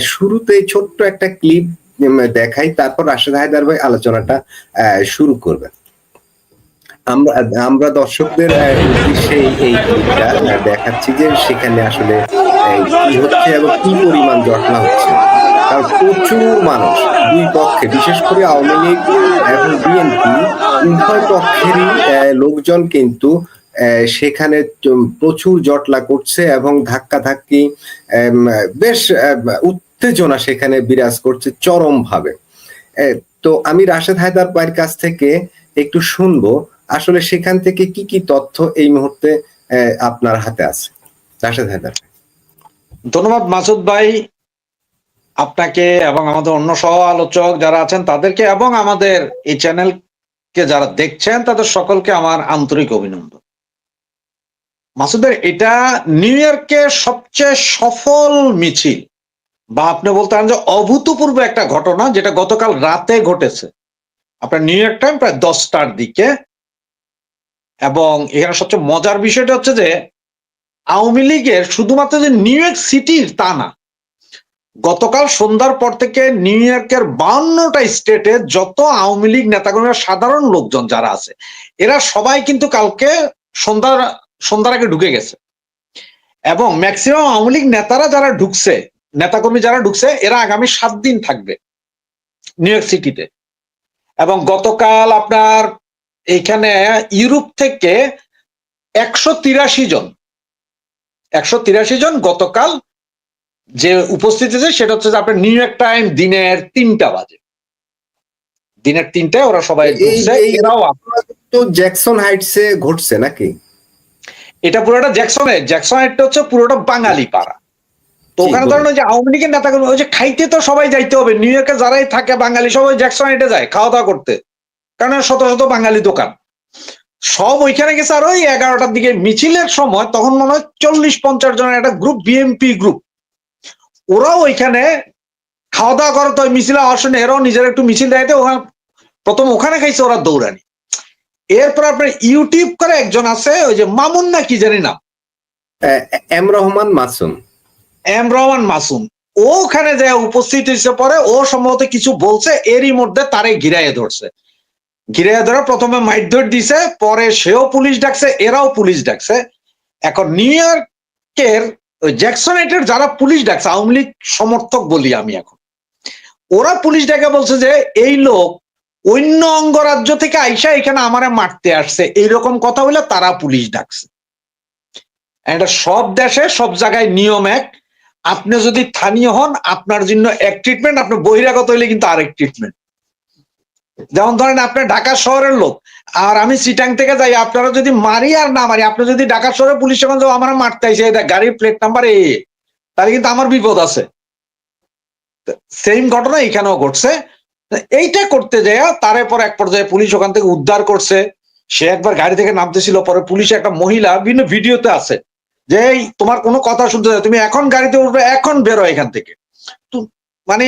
শুরুতে ছোট্ট একটা ক্লিপ দেখাই, তারপর রাশেদ হায়দার ভাই আলোচনাটা শুরু করবেন আমরা আমরা দর্শকদের উদ্দেশ্যে এই- দেখাচ্ছি যে সেখানে আসলে কি হচ্ছে এবং কি পরিমাণ জটলা হচ্ছে। কারণ প্রচুর মানুষ, দুই পক্ষে, বিশেষ করে আওয়ামী লীগ এবং বিএনপি, উভয় পক্ষেরই লোকজন কিন্তু সেখানে প্রচুর জটলা করছে এবং ধাক্কা ধাক্কি বেশ উত্তেজনা সেখানে বিরাজ করছে চরম ভাবে তো আমি রাশেদ হায়দার ভাইয়ের কাছ থেকে একটু শুনব, আসলে সেখান থেকে কি কি তথ্য এই মুহূর্তে আপনার হাতে আছে? রাশেদ হায়দার ধন্যবাদ মাসুদ ভাই। আপনাকে এবং আমাদের অন্য সহ আলোচক যারা আছেন তাদেরকে এবং আমাদের এই চ্যানেলকে যারা দেখছেন তাদের সকলকে আমার আন্তরিক অভিনন্দন। মাসুদ ভাই, এটা নিউ ইয়র্কের সবচেয়ে সফল মিছিল বা আপনি বলতে পারেন যে অভূতপূর্ব একটা ঘটনা যেটা গতকাল রাতে ঘটেছে। আপনার নিউ ইয়র্ক টাইম প্রায় দশটার দিকে। এবং এখানে সবচেয়ে মজার বিষয়টা হচ্ছে যে, আওয়ামী লীগের শুধুমাত্র যে নিউ ইয়র্ক সিটির তা না, গতকাল সন্ধ্যার পর থেকে নিউ ইয়র্কের বাউন্নটা স্টেটে যত আওয়ামী লীগ নেতাকর্মীরা, সাধারণ লোকজন যারা আছে, এরা সবাই কিন্তু কালকে সন্ধ্যার সন্ধ্যার আগে ঢুকে গেছে। এবং ম্যাক্সিমাম আওয়ামী লীগ নেতারা যারা ঢুকছে নেতাকর্মী যারা ঢুকছে এরা আগামী সাত দিন থাকবে নিউ ইয়র্ক সিটিতে এবং গতকাল আপনার এইখানে ইউরোপ থেকে একশো তিরাশি জন একশো তিরাশি জন গতকাল যে উপস্থিত আছে সেটা হচ্ছে যে আপনার নিউ ইয়র্ক টাইম দিনের তিনটা বাজে। দিনের তিনটায় ওরা সবাই এরাও তো জ্যাকসন হাইটসে ঘটছে নাকি? এটা পুরোটা জ্যাকসন হাইট জ্যাকসন একটা হচ্ছে পুরোটা বাঙালি পাড়া। তো ওখানে। ধরেন ওই যে আওয়ামী লীগের নেতাগুলো ওই যে খাইতে তো সবাই যাইতে হবে। নিউ ইয়র্কে যারাই থাকে বাঙালি সবাই জ্যাকসন হেঁটে যায় খাওয়া দাওয়া করতে। কারণ শত শত বাঙালি দোকান। সব ওইখানে গেছে আর ওই এগারোটার দিকে মিছিলের সময় তখন মনে হয় চল্লিশ পঞ্চাশ জনের একটা গ্রুপ বিএমপি গ্রুপ ওরাও ওইখানে খাওয়া দাওয়া করে তো ওই মিছিলে আসে না এরাও নিজের একটু মিছিল দেখাইতে ওখানে প্রথম ওখানে খাইছে ওরা দৌড়ানি। এরপর আপনার ইউটিউব করে একজন আছে ওই যে মামুন না কি জানি না এম রহমান মাসুম। এম রহমান মাসুম ওখানে যে উপস্থিত হয়েছে পরে, ও সম্ভবত কিছু বলছে, এরই মধ্যে তারে ঘিরাইয়ে ধরছে। ঘিরাইয়ে ধরে প্রথমে মাইর দিছে, পরে সেও পুলিশ ডাকছে, এরাও পুলিশ ডাকছে। এখন নিউ ইয়র্কের ওই জ্যাকসন এটের যারা পুলিশ ডাকছে, আওয়ামী লীগ সমর্থক বলি আমি এখন, ওরা পুলিশ ডাকে বলছে যে, এই লোক অন্য অঙ্গরাজ্য থেকে আইসা এখানে আমারে মারতে আসছে, এইরকম কথা বলে তারা পুলিশ ডাকছে। এটা সব দেশে সব জায়গায় নিয়ম এক আপনি যদি স্থানীয় হন, আপনার জন্য এক ট্রিটমেন্ট আপনি বহিরাগত হইলে কিন্তু আরেক ট্রিটমেন্ট যেমন ধরেন আপনি ঢাকা শহরের লোক, আর আমি সিটাং থেকে যাই, আপনারা যদি মারি আর না মারি, আপনি যদি ঢাকা শহরে পুলিশ যখন আমার মারতে আইসে গাড়ির প্লেট নাম্বার এ। তাহলে কিন্তু আমার বিপদ আছে। সেম ঘটনা এখানেও ঘটছে। এইটা করতে যায় তার পর এক পর্যায়ে পুলিশ ওখান থেকে উদ্ধার করছে। সে একবার গাড়ি থেকে নামতেছিল, পরে পুলিশ একটা মহিলা, বিভিন্ন ভিডিওতে আছে। যে এই তোমার কোনো কথা শুনতে চাই তুমি এখন গাড়িতে উঠবে, এখন বেরো এখান থেকে। মানে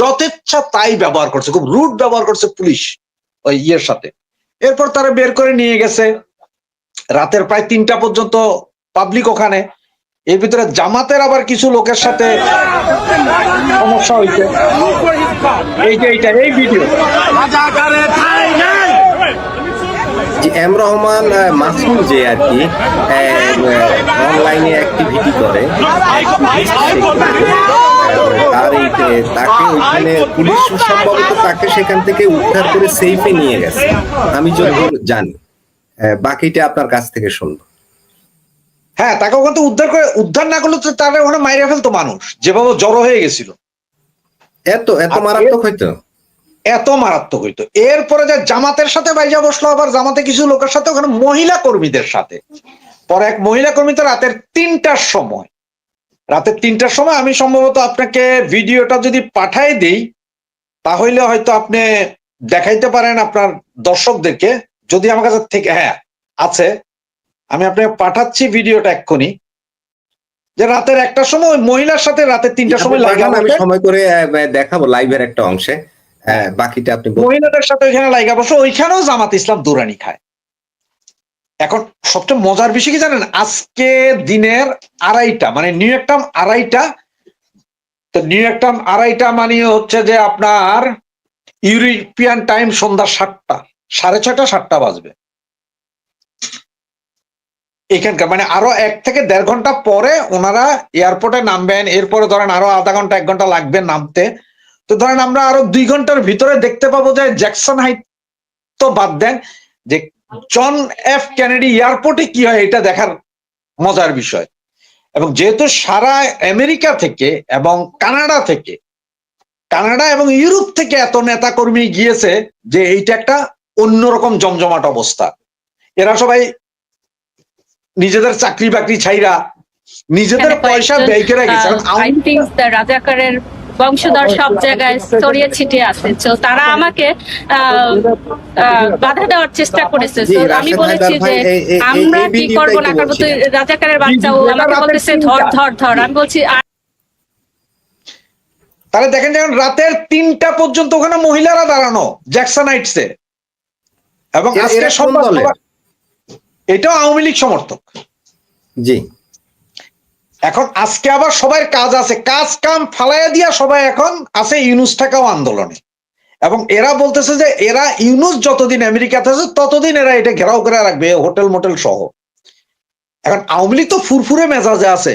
যথেচ্ছা তাই ব্যবহার করছে, খুব রুট ব্যবহার করছে পুলিশ ওই ইয়ের সাথে। এরপর তারা বের করে নিয়ে গেছে। রাতের প্রায় তিনটা পর্যন্ত পাবলিক ওখানে। এর ভিতরে জামাতের আবার কিছু লোকের সাথে সমস্যা হইছে এইটা এইটা, এই ভিডিও যে এম রহমান মাসুম যে আর কি অনলাইনে অ্যাক্টিভিটি করে আর এই তাকে ওইখানে পুলিশ সম্ভবত তাকে সেখান থেকে উদ্ধার করে সেফে নিয়ে গেছে। আমি যতদূর জানি বাকিটা আপনার কাছ থেকে শুনব। হ্যাঁ তাকে ওখান থেকে উদ্ধার করে উদ্ধার না করলে তো তারা ওখানে মাইরে ফেলতো মানুষ যেভাবে জড়ো হয়ে গেছিল। এত এত মারাত্মক হইতো এত মারাত্মক হইতো। এরপরে যে জামাতের সাথে বাইজা বসল আবার জামাতে কিছু লোকের সাথে ওখানে মহিলা কর্মীদের সাথে। পরে এক মহিলা কর্মী তো রাতের তিনটার সময়। রাতের তিনটার সময় আমি সম্ভবত আপনাকে ভিডিওটা যদি পাঠাই দেই তাহলে হয়তো আপনি দেখাইতে পারেন আপনার দর্শকদেরকে। যদি আমার কাছে থেকে হ্যাঁ আছে। আমি আপনাকে পাঠাচ্ছি ভিডিওটা এক্ষুনি। যে রাতের একটার সময় মহিলার সাথে রাতের তিনটার সময় আমি সময় করে দেখাবো লাইভের একটা অংশে। হ্যাঁ, বাকিটা আপনি মহিলাদের সাথে ওইখানে লাইগা বসে ওইখানেও জামাত ইসলাম দুরানি খায়। এখন সবচেয়ে মজার বিষয় কি জানেন? আজকে দিনের আড়াইটা মানে নিউ ইয়র্ক আড়াইটা তো নিউ ইয়র্ক টাইম আড়াইটা মানে হচ্ছে যে আপনার ইউরোপিয়ান টাইম সন্ধ্যা সাতটা সাড়ে ছয়টা সাতটা বাজবে। এখানকার মানে আরও এক থেকে দেড় ঘণ্টা পরে ওনারা এয়ারপোর্টে নামবেন এরপরে ধরেন আরও আধা ঘণ্টা এক ঘণ্টা লাগবে নামতে। তো ধরেন আমরা আরও দুই ঘণ্টার ভিতরে দেখতে পাবো যে জ্যাকসন হাইট তো বাদ দেন যে জন এফ কেনেডি এয়ারপোর্টে কি হয় এটা দেখার মজার বিষয়। এবং যেহেতু সারা আমেরিকা থেকে এবং কানাডা থেকে কানাডা এবং ইউরোপ থেকে এত নেতা কর্মী গিয়েছে যে এইটা একটা অন্যরকম জমজমাট অবস্থা। এরা সবাই নিজেদের চাকরি বাকরি ছাইরা নিজেদের পয়সা ব্যয় করে গেছে। রাজাকারের বংশধর সব জায়গায় ছড়িয়ে ছিটিয়ে আছে তো তারা আমাকে বাধা দেওয়ার চেষ্টা করেছে আমি বলেছি যে আমরা কি করব না করব তুই রাজাকারের বাচ্চা ও আমাকে বলতেছে ধর ধর ধর আমি বলছি "আ- তাহলে দেখেন যেমন রাতের তিনটা পর্যন্ত ওখানে মহিলারা দাঁড়ানো জ্যাকসনাইটসে এবং আজকে? খবর- এটাও আওয়ামী লীগ সমর্থক জি এখন আজকে আবার সবার কাজ আছে। কাজ কাম ফালাইয়া দিয়া সবাই এখন আছে ইউনুস থাকাও আন্দোলনে। এবং এরা বলতেছে যে এরা ইউনুস যতদিন আমেরিকাতে আছে, ততদিন এরা এটা ঘেরাও করে রাখবে, হোটেল মোটেল সহ। এখন আওয়ামী লীগ তো ফুরফুরে মেজাজে আছে।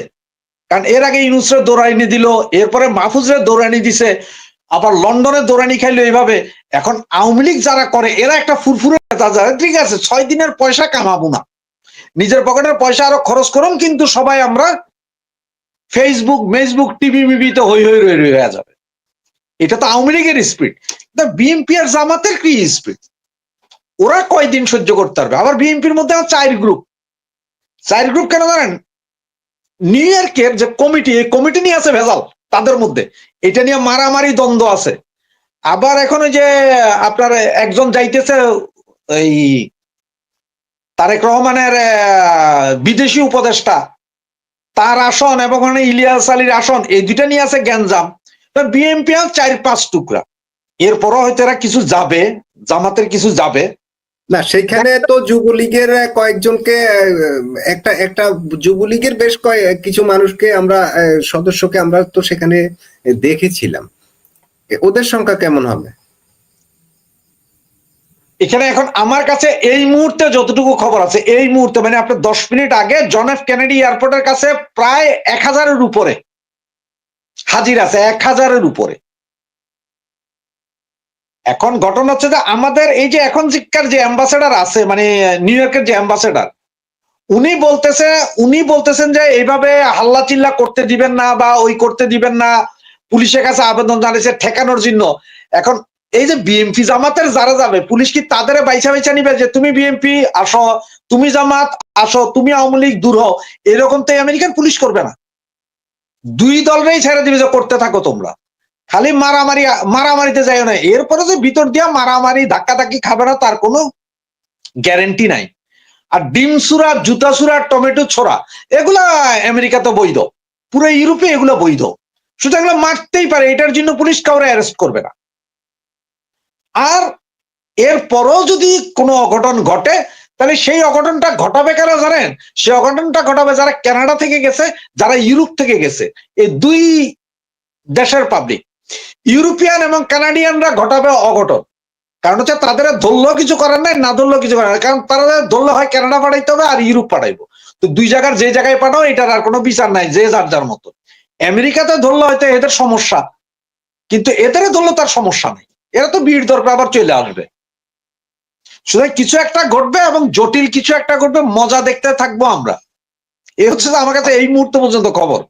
কারণ এর আগে ইউনুসরে দৌড়ানি দিল, এরপরে মাহফুজরে দৌড়ানি দিছে, আবার লন্ডনে দৌড়ানি খাইলো এইভাবে। এখন আওয়ামী লীগ যারা করে, এরা একটা ফুরফুরে মেজাজে। ঠিক আছে, ছয় দিনের পয়সা কামাবো না। নিজের পকেটের পয়সা আরও খরচ করুন, কিন্তু সবাই আমরা ফেসবুক মেসবুক টিভি মিভিতে হই হই রই রই হয়ে যাবে। এটা তো আওয়ামী লীগের স্পিড বিএনপি আর জামাতের কি স্পিড ওরা কয়দিন সহ্য করতে পারবে? আবার বিএনপির মধ্যে চার গ্রুপ চার গ্রুপ কেন জানেন? নিউ ইয়র্কের যে কমিটি এই কমিটি নিয়ে আছে ভেজাল, তাদের মধ্যে। এটা নিয়ে মারামারি দ্বন্দ্ব আছে। আবার এখন যে আপনার একজন যাইতেছে এই তারেক রহমানের বিদেশি উপদেষ্টা। তার আসন এবং ইলিয়াস আলীর আসন, এই দুইটা নিয়ে আছে গ্যাঞ্জাম। বিএনপি আর চার পাঁচ টুকরা। এরপরও হয়তো এরা কিছু যাবে, জামাতের কিছু যাবে। না, সেখানে তো যুবলীগের কয়েকজনকে একটা একটা যুবলীগের বেশ কয়েক কিছু মানুষকে আমরা সদস্যকে আমরা তো সেখানে দেখেছিলাম। ওদের সংখ্যা কেমন হবে? এখানে এখন আমার কাছে এই মুহূর্তে যতটুকু খবর আছে, এই মুহূর্তে মানে আপনার দশ মিনিট আগে জন এফ কেনেডি এয়ারপোর্টের কাছে প্রায় এক হাজারের উপরে হাজির আছে, এক হাজারের উপরে। এখন ঘটনা হচ্ছে যে আমাদের এই যে এখন শিক্ষার যে অ্যাম্বাসেডার আছে মানে নিউ ইয়র্কের যে অ্যাম্বাসেডার, উনি বলতেছে, উনি বলতেছেন যে এইভাবে হাল্লা চিল্লা করতে দিবেন না বা ওই করতে দিবেন না, পুলিশের কাছে আবেদন জানিয়েছে ঠেকানোর জন্য। এখন এই যে বিএমপি জামাতের যারা যাবে, পুলিশ কি তাদের বাইছা বাইছা নিবে যে তুমি বিএমপি আসো, তুমি জামাত আসো, তুমি আওয়ামী লীগ দূর হও? এরকম তো আমেরিকান পুলিশ করবে না। দুই দলরেই ছেড়ে দিবে যে করতে থাকো তোমরা। খালি মারামারি, মারামারিতে যাইও না। এরপরে যে ভিতর দিয়া মারামারি ধাক্কা ধাক্কি খাবে না, তার কোনো গ্যারেন্টি নাই। আর ডিম সুরা, জুতা সুরা, টমেটো ছোড়া, এগুলা আমেরিকাতে বৈধ। পুরো ইউরোপে এগুলো বৈধ। সুতরাং মারতেই পারে, এটার জন্য পুলিশ কাউরে অ্যারেস্ট করবে না। আর এরপরও যদি কোনো অঘটন ঘটে, তাহলে সেই অঘটনটা ঘটাবে কারা জানেন? সেই অঘটনটা ঘটাবে যারা কানাডা থেকে গেছে, যারা ইউরোপ থেকে গেছে। এই দুই দেশের পাবলিক ইউরোপিয়ান এবং কানাডিয়ানরা ঘটাবে অঘটন। কারণ হচ্ছে তাদের ধরলেও কিছু করার নাই, না ধরলেও কিছু করার কারণ তারা ধরলে হয় কানাডা পাঠাইতে হবে আর ইউরোপ পাঠাইবো। তো দুই জায়গার যে জায়গায় পাঠাও, এটার আর কোনো বিচার নাই, যে যার যার মতো। আমেরিকাতে ধরলে হয়তো এদের সমস্যা, কিন্তু এদের ধরলে তার সমস্যা নেই। এরা তো ভিড় দরকার, আবার চলে আসবে। সুতরাং কিছু একটা ঘটবে এবং জটিল কিছু একটা ঘটবে, মজা দেখতে থাকব আমরা। এ হচ্ছে আমার কাছে এই মুহূর্ত পর্যন্ত খবর।